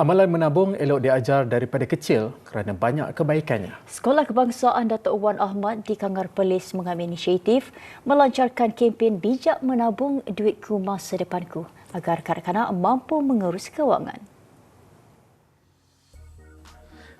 Amalan menabung elok diajar daripada kecil kerana banyak kebaikannya. Sekolah Kebangsaan Datuk Wan Ahmad di Kangar Perlis mengambil inisiatif melancarkan kempen bijak menabung duitku masa depanku agar kanak-kanak mampu mengurus kewangan.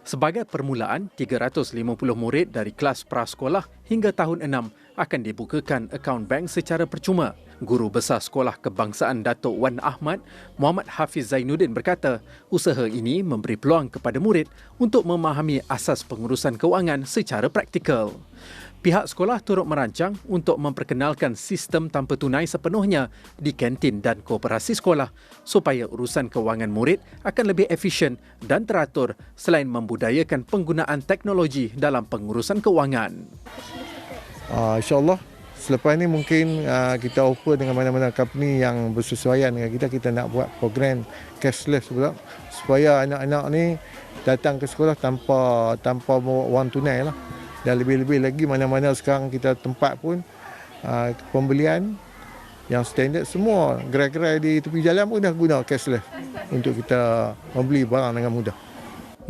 Sebagai permulaan, 350 murid dari kelas prasekolah hingga tahun 6 akan dibukakan akaun bank secara percuma. Guru Besar Sekolah Kebangsaan Datuk Wan Ahmad, Muhammad Hafiz Zainuddin berkata, usaha ini memberi peluang kepada murid untuk memahami asas pengurusan kewangan secara praktikal. Pihak sekolah turut merancang untuk memperkenalkan sistem tanpa tunai sepenuhnya di kantin dan koperasi sekolah supaya urusan kewangan murid akan lebih efisien dan teratur selain membudayakan penggunaan teknologi dalam pengurusan kewangan. Uh, InsyaAllah selepas ini mungkin uh, kita offer dengan mana-mana company yang bersesuaian dengan kita kita nak buat program cashless pula supaya anak-anak ni datang ke sekolah tanpa tanpa wang tunai lah dan lebih-lebih lagi mana-mana sekarang kita tempat pun uh, pembelian yang standard semua gerai-gerai di tepi jalan pun dah guna cashless untuk kita membeli barang dengan mudah.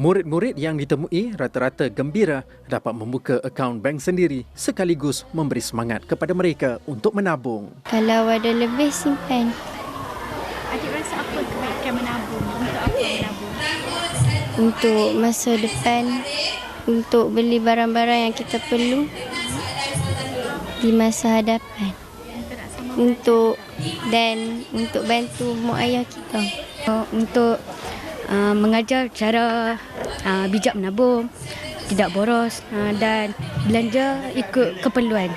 Murid-murid yang ditemui rata-rata gembira dapat membuka akaun bank sendiri sekaligus memberi semangat kepada mereka untuk menabung. Kalau ada lebih simpan. Adik rasa apa kebaikan menabung? Untuk apa menabung? Untuk masa depan, untuk beli barang-barang yang kita perlu di masa hadapan. Untuk dan untuk bantu mak ayah kita. Untuk uh, mengajar cara uh, bijak menabung, tidak boros uh, dan belanja ikut keperluan.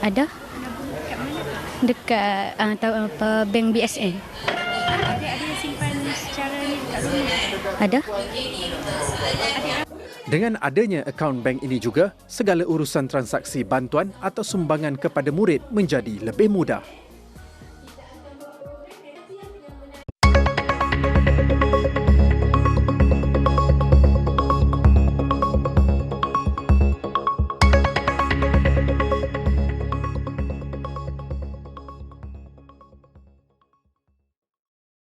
Ada? Dekat uh, tahu apa bank BSN. Ada ada? Dengan adanya akaun bank ini juga, segala urusan transaksi bantuan atau sumbangan kepada murid menjadi lebih mudah.